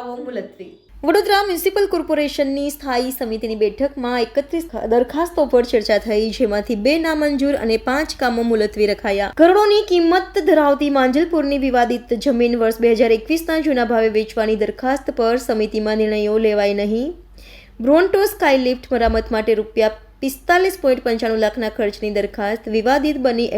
કામો મુલતવી વડોદરા મ્યુનિસિપલ કોર્પોરેશનની સ્થાયી સમિતિની બેઠકમાં એકત્રીસ દરખાસ્તો પર ચર્ચા થઈ, જેમાંથી બે નામંજૂર અને પાંચ કામો મુલતવી રખાયા. કરોડોની કિંમત ધરાવતી માંજલપુરની વિવાદિત જમીન વર્ષ બે હજાર એકવીસના જૂના ભાવે વેચવાની દરખાસ્ત પર સમિતિમાં નિર્ણયો લેવાય નહીં. બ્રોન્ટો સ્કાયલિફ્ટ મરામત માટે રૂપિયા પિસ્તાલીસ પોઈન્ટ પંચાણું લાખના ખર્ચની દરખાસ્ત વિવાદિત બની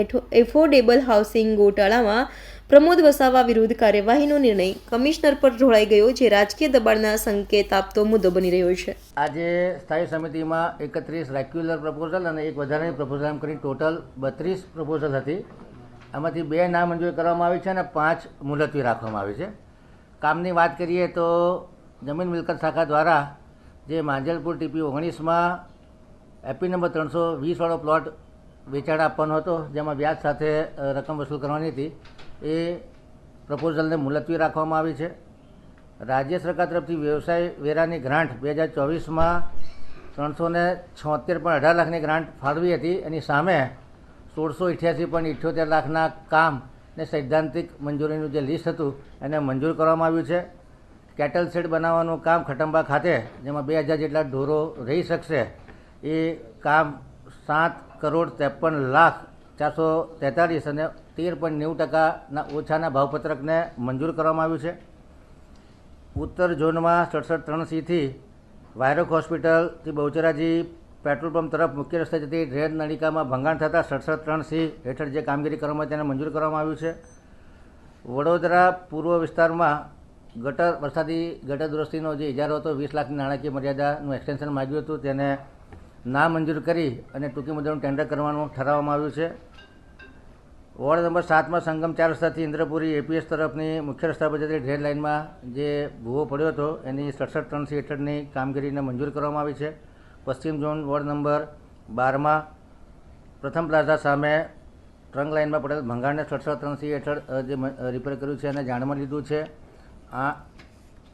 એફોર્ડેબલ હાઉસિંગ ગોટાળામાં પ્રમોદ વસાવા વિરુદ્ધ કાર્યવાહીનો નિર્ણય કમિશનર પર ઢોળાઈ ગયો, જે રાજકીય દબાણના સંકેત આપતો મુદ્દો બની રહ્યો છે. આજે સ્થાયી સમિતિમાં એકત્રીસ રેગ્યુલર પ્રપોઝલ અને એક વધારાની પ્રપોઝલ એમ કરી ટોટલ બત્રીસ પ્રપોઝલ હતી. આમાંથી બે નામંજૂર કરવામાં આવી છે અને પાંચ મુલતવી રાખવામાં આવી છે. કામની વાત કરીએ તો જમીન મિલકત શાખા દ્વારા જે માંજલપુર ટીપી ઓગણીસમાં એપી નંબર ત્રણસો વીસવાળો પ્લોટ વેચાણ આપવાનો હતો, જેમાં વ્યાજ સાથે રકમ વસૂલ કરવાની હતી. એ પ્રપોઝલને મુલતવી રાખવામાં આવી છે. રાજ્ય સરકાર તરફથી વ્યવસાય વેરાની ગ્રાન્ટ બે હજાર ચોવીસમાં ત્રણસો ને છોતેર પોઈન્ટ અઢાર લાખની ગ્રાન્ટ ફાળવી હતી. એની સામે સોળસો અઠ્યાસી પોઈન્ટ ઇઠ્યોતેર લાખના કામ ને સૈદ્ધાંતિક મંજૂરીનું જે લિસ્ટ હતું, એને મંજૂર કરવામાં આવ્યું છે. કેટલ શેડ બનાવવાનું કામ ખટંબા ખાતે, જેમાં બે હજાર જેટલા ઢોરો રહી શકશે, એ કામ સાત કરોડ ત્રેપન લાખ ચારસો તેતાળીસ અને તેર પોઈન્ટ નેવું ટકાના ઓછાના ભાવપત્રકને મંજૂર કરવામાં આવ્યું છે. ઉત્તર ઝોનમાં સડસઠ ત્રણ સીથી વાયરોક હોસ્પિટલથી બહુચરાજી પેટ્રોલ પંપ તરફ મુખ્ય રસ્તે જતી રેડ નળિકામાં ભંગાણ થતાં સડસઠ ત્રણ સી હેઠળ જે કામગીરી કરવામાં તેને મંજૂર કરવામાં આવ્યું છે. વડોદરા પૂર્વ વિસ્તારમાં ગટર વરસાદી ગટર દુરસ્તીનો જે ઇજારો હતો, વીસ લાખની નાણાકીય મર્યાદાનું એક્સટેન્શન માગ્યું હતું, તેને ના મંજૂર કરી અને ટૂંકી મુદ્દાનું ટેન્ડર કરવાનું ઠરાવવામાં આવ્યું છે. વોર્ડ નંબર સાતમાં સંગમ ચાર રસ્તાથી ઇન્દ્રપુરી એપીએસ તરફની મુખ્ય રસ્તા પર જતી રેડ લાઇનમાં જે ભૂવો પડ્યો હતો, એની સડસઠ ત્રણસી હેઠળની કામગીરીને મંજૂર કરવામાં આવી છે. પશ્ચિમ ઝોન વોર્ડ નંબર બારમાં પ્રથમ પ્લાઝા સામે ટ્રંક લાઇનમાં પડેલ ભંગાણને સડસઠ ત્રણસી હેઠળ જે રિપેર કર્યું છે અને જાણમાં લીધું છે. આ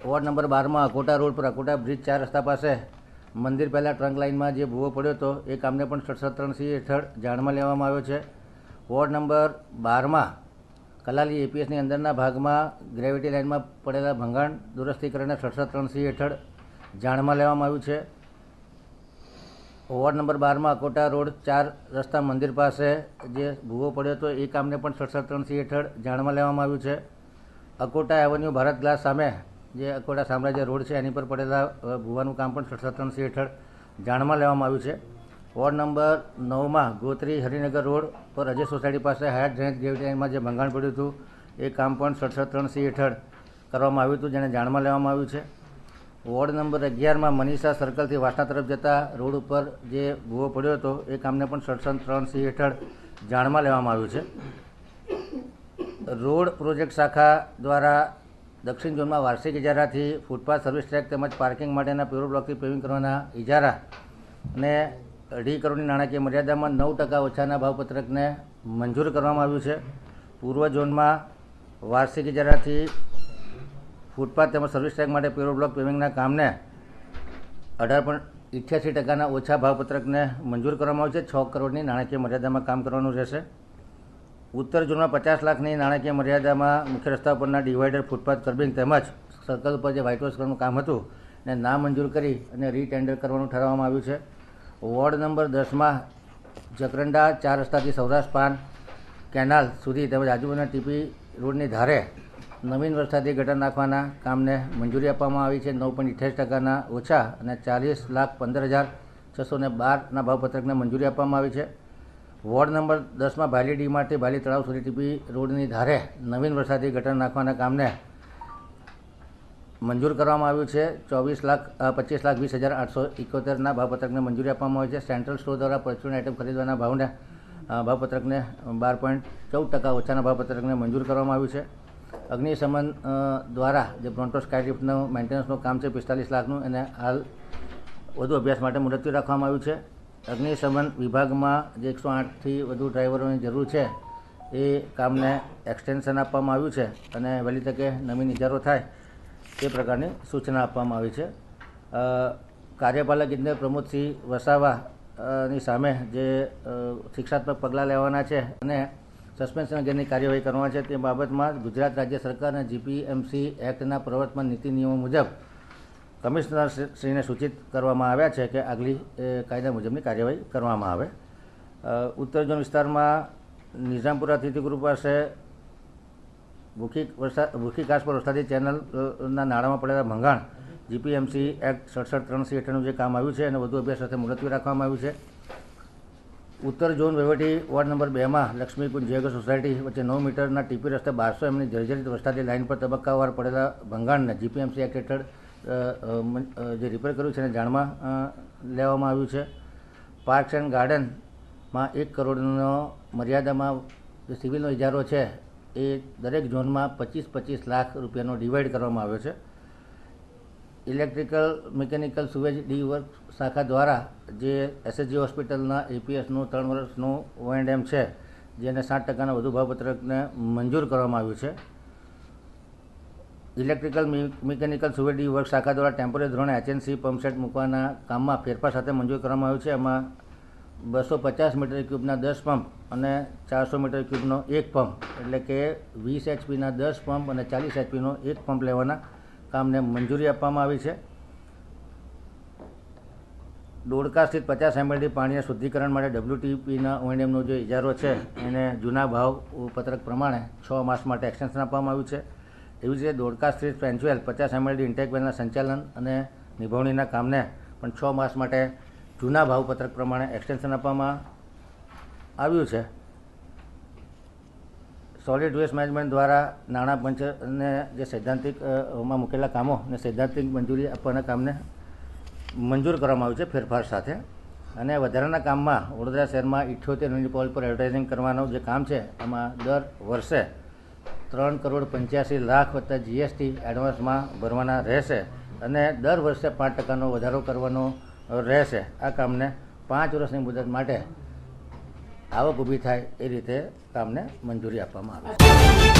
વોર્ડ નંબર બારમાં અકોટા રોડ પર અકોટા બ્રિજ ચાર રસ્તા પાસે મંદિર પહેલાં ટ્રંક લાઇનમાં જે ભૂવો પડ્યો હતો, એ કામને પણ સડસઠ ત્રણસી હેઠળ જાણમાં લેવામાં આવ્યો છે. વોર્ડ નંબર બારમાં કલાલી એપીએસની અંદરના ભાગમાં ગ્રેવિટી લાઇનમાં પડેલા ભંગાણ દુરસ્તીકરણને સડસઠ ત્રણસી હેઠળ જાણમાં લેવામાં આવ્યું છે. વોર્ડ નંબર બારમાં અકોટા રોડ ચાર રસ્તા મંદિર પાસે જે ભૂવો પડ્યો હતો, એ કામને પણ સડસઠ ત્રણસી હેઠળ જાણમાં લેવામાં આવ્યું છે. અકોટા એવન્યુ ભારત ગ્લાસ સામે જે અકોટા સામ્રાજ્ય રોડ છે, એની પર પડેલા ભૂવાનું કામ પણ સડસઠ ત્રણસી હેઠળ જાણમાં લેવામાં આવ્યું છે. વોર્ડ નંબર નવમાં ગોત્રી હરિનગર રોડ પર અજય સોસાયટી પાસે હાયર ડ્રેનેજ ગેવટીમાં જે ભંગાણ પડ્યું હતું, એ કામ પણ સડસઠ ત્રણસી હેઠળ કરવામાં આવ્યું હતું, જેને જાણમાં લેવામાં આવ્યું છે. વોર્ડ નંબર અગિયારમાં મનીષા સર્કલથી વાસણા તરફ જતા રોડ ઉપર જે ભૂવો પડ્યો હતો, એ કામને પણ સડસઠ ત્રણ સી હેઠળ જાણમાં લેવામાં આવ્યું છે. રોડ પ્રોજેક્ટ શાખા દ્વારા દક્ષિણ ઝોનમાં વાર્ષિક ઇજારાથી ફૂટપાથ સર્વિસ ટ્રેક તેમજ પાર્કિંગ માટેના પ્યુરો બ્લોકથી પેવિંગ કરવાના ઇજારા ને અઢી કરોડની નાણાકીય મર્યાદામાં નવ ટકા ઓછાના ભાવપત્રકને મંજૂર કરવામાં આવ્યું છે. પૂર્વ ઝોનમાં વાર્ષિક ઇજારાથી ફૂટપાથ તેમજ સર્વિસ ટ્રેક માટે પ્યુરો બ્લોક પેવિંગના કામને અઢાર પોઈન્ટ ઇઠ્યાસી ટકાના ઓછા ભાવપત્રકને મંજૂર કરવામાં આવ્યું છે. છ કરોડની નાણાકીય મર્યાદામાં કામ કરવાનું રહેશે. ઉત્તર ઝોનમાં પચાસ લાખની નાણાકીય મર્યાદામાં મુખ્ય રસ્તા પરના ડિવાઈડર, ફૂટપાથ કર્બિંગ તેમજ સર્કલ પર જે વ્હાઇટ વોશ કરવાનું કામ હતું ને ના મંજૂર કરી અને રીટેન્ડર કરવાનું ઠરાવવામાં આવ્યું છે. વોર્ડ નંબર દસમાં જકરંડા ચાર રસ્તાથી સૌરાષ્ટ્ર પાન કેનાલ સુધી તેમજ આજુબાજુના ટીપી રોડની ધારે નવીન વરસાદી ગટર નાખવાના કામને મંજૂરી આપવામાં આવી છે. નવ પોઈન્ટ અઠ્યાસી ટકાના ઓછા અને ચાલીસ લાખ પંદર હજાર છસો ને બારના ભાવપત્રકને મંજૂરી આપવામાં આવી છે. વોર્ડ નંબર દસમાં ભાલી ડીમાર્ટથી ભાલી તળાવ સુધી ટીપી રોડની ધારે નવીન વરસાદી ગટર નાખવાના કામને મંજૂર કરવામાં આવ્યું છે. ચોવીસ લાખ પચીસ લાખ વીસ હજાર આઠસો ઇકોતેરના ભાવપત્રકને મંજૂરી આપવામાં આવી છે. સેન્ટ્રલ સ્ટોર દ્વારા પરચુન આઇટમ ખરીદવાના ભાવને ભાવપત્રકને બાર પોઈન્ટ ચૌદ ટકા ઓછાના ભાવપત્રકને મંજૂર કરવામાં આવ્યું છે. અગ્નિશમન દ્વારા જે બ્રોન્ટો સ્કાયલિફ્ટનું મેન્ટેનન્સનું કામ છે, પિસ્તાલીસ લાખનું, એને હાલ વધુ અભ્યાસ માટે મુલતવી રાખવામાં આવ્યું છે. અગ્નિશમન વિભાગમાં જે એકસો આઠથી વધુ ડ્રાઈવરોની જરૂર છે, એ કામને એક્સટેન્શન આપવામાં આવ્યું છે અને વહેલી તકે નવીન ઇજારો થાય તે પ્રકારની સૂચના આપવામાં આવી છે. કાર્યપાલક ઇજનેર પ્રમોદસિંહ વસાવાની સામે જે શિક્ષાત્મક પગલાં લેવાના છે અને સસ્પેન્શન અંગેની કાર્યવાહી કરવાના છે તે બાબતમાં ગુજરાત રાજ્ય સરકારના જીપીએમસી એક્ટના પ્રવર્તમાન નીતિ નિયમો મુજબ કમિશનર શ્રીને સૂચિત કરવામાં આવ્યા છે કે આગલી એ, કાયદા મુજબની કાર્યવાહી કરવામાં આવે. ઉત્તર ઝોન વિસ્તારમાં નિઝામપુરા તિથિગુરુ પાસે ભૂખી વરસાદ ભૂખી ઘાસ પર વરસાદી ચેનલના નાણાંમાં પડેલા ભંગાણ જીપીએમસી એક્ટ સડસઠ ત્રણ સી હેઠળનું જે કામ આવ્યું છે અને વધુ અભ્યાસ સાથે મુલતવી રાખવામાં આવ્યું છે. ઉત્તર ઝોન વહીવટી વોર્ડ નંબર બેમાં લક્ષ્મીકુંજ જયગર સોસાયટી વચ્ચે નવ મીટરના ટીપી રસ્તે બારસો એમની જર્જરિત વરસાદી લાઇન પર તબક્કાવાર પડેલા ભંગાણને જીપીએમસી એક્ટ હેઠળ જે રિપેર કર્યું છે એને જાણમાં લેવામાં આવ્યું છે. પાર્ક્સ એન્ડ ગાર્ડનમાં એક કરોડનો મર્યાદામાં જે સિવિલનો ઇજારો છે એ દરેક ઝોનમાં પચીસ પચીસ લાખ રૂપિયાનો ડિવાઈડ કરવામાં આવ્યો છે. Electrical mechanical sewage D work શાખા દ્વારા જે એસએસજી હોસ્પિટલના એપીએસનું ત્રણ વર્ષનું ઓએનડેમ છે, જેને સાત ટકાના વધુ ભાવપત્રકને મંજૂર કરવામાં આવ્યું છે. ઇલેક્ટ્રિકલ મિકેનિકલ સુવેડી વર્ક શાખા દ્વારા ટેમ્પોરરી ધોરણે એચએનસી પંપસેટ મૂકવાના કામમાં ફેરફાર સાથે મંજૂર કરવામાં આવ્યું છે. એમાં બસો પચાસ મીટર ક્યુબના દસ પંપ અને ચારસો મીટર ક્યુબનો એક પંપ. એટલે કે વીસ એચપીના દસ પંપ અને ચાલીસ એચપીનો એક પંપ લેવાના કામને મંજૂરી આપવામાં આવી છે. દોડકા સ્થિત પચાસ એમએલડી પાણીના શુદ્ધિકરણ માટે ડબ્લ્યુટીપીના ઓએનએમનો જે ઇજારો છે, એને જૂના ભાવ પત્રક પ્રમાણે છ માસ માટે એક્સટેન્શન આપવામાં આવ્યું છે. એવી જ રીતે દોડકા સ્થિત ફ્રેન્ચવેલ પચાસ એમએલડી ઇન્ટેક વેલના સંચાલન અને નિભાવણીના કામને પણ છ માસ માટે જૂના ભાવપત્રક પ્રમાણે એક્સટેન્શન આપવામાં આવ્યું છે. સોલિડ વેસ્ટ મેનેજમેન્ટ દ્વારા નાણાં પંચને જે સૈદ્ધાંતિકમાં મૂકેલા કામો અને સૈદ્ધાંતિક મંજૂરી આપવાના કામને મંજૂર કરવામાં આવ્યું છે ફેરફાર સાથે. અને વધારાના કામમાં વડોદરા શહેરમાં ઇઠ્યોતેર મ્યુનિસિપલ પર એડવર્ટાઇઝિંગ કરવાનો જે કામ છે એમાં દર વર્ષે ત્રણ કરોડ પંચ્યાસી લાખ વત્તા જીએસટી એડવાન્સમાં ભરવાના રહેશે. અને દર વર્ષે પાંચ ટકાનો વધારો કરવાનો રહેશે આ કામને પાંચ વર્ષની મુદત માટે આવક ઊભી થાય એ રીતે કામને મંજૂરી આપવામાં આવે છે.